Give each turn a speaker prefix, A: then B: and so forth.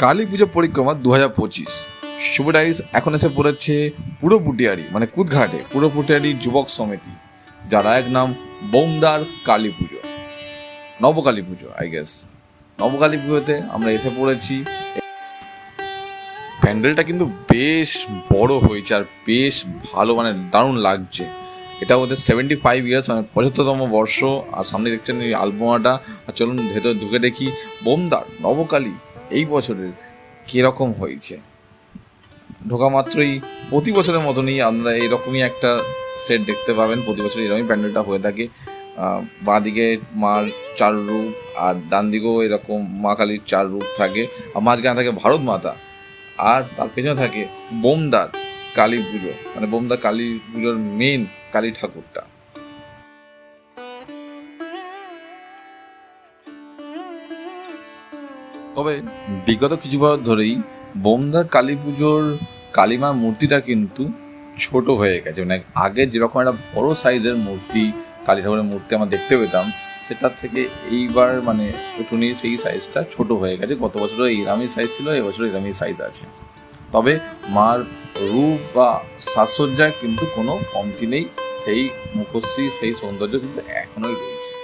A: কালী পুজো পরিক্রমা দু হাজার পঁচিশ। শুভ ডাইরিস এখন এসে পড়েছে পুরো পুটিয়ারি মানে কুদঘাটে, পুরো পুটিয়ারি যুবক সমিতি, যারা এক নাম বোমদার কালী পুজো। নবকালী পুজো আই গেস নবকালী পুজোতে আমরা এসে পড়েছি। প্যান্ডেলটা কিন্তু বেশ বড় হয়েছে আর বেশ ভালো মানে দারুণ লাগছে। এটা ওদের সেভেন্টি ফাইভ ইয়ার্স মানে পঁচাত্তরতম বর্ষ। আর সামনে দেখছেন এই আলবোমাটা। আর চলুন ভেতর ঢুকে দেখি বোমদার নবকালী এই বছরের কীরকম হয়েছে? ঢোকা মাত্রই প্রতি বছরের মতনই আমরা এরকমই একটা সেট দেখতে পাবেন। প্রতি বছর এরকমই প্যান্ডেলটা হয়ে থাকে। বাঁদিকে মার চার রূপ আর ডান দিকেও এরকম মা কালীর চার রূপ থাকে। আর মাঝখানে থাকে ভারত মাতা। আর তার পেছনে থাকে বোমদার কালী পুজো। মানে বোমদার কালী পুজোর মেন কালী ঠাকুরটা। তবে বিগত কিছু বছর ধরেই বোমদার কালী পুজোর কালীমার মূর্তিটা কিন্তু ছোট হয়ে গেছে। মানে আগে যেরকম একটা বড় সাইজের মূর্তি, কালী ঠাকুরের মূর্তি আমরা দেখতে পেতাম সেটার থেকে এইবার মানে একটুখানি সেই সাইজটা ছোট হয়ে গেছে। গত বছরও এরামই সাইজ ছিল, এবছরও এরামই সাইজ আছে। তবে মার রূপ বা সাজসজ্জায় কিন্তু কোনো কমতি নেই। সেই মুখশ্রী সেই সৌন্দর্য কিন্তু এখনোই রয়েছে।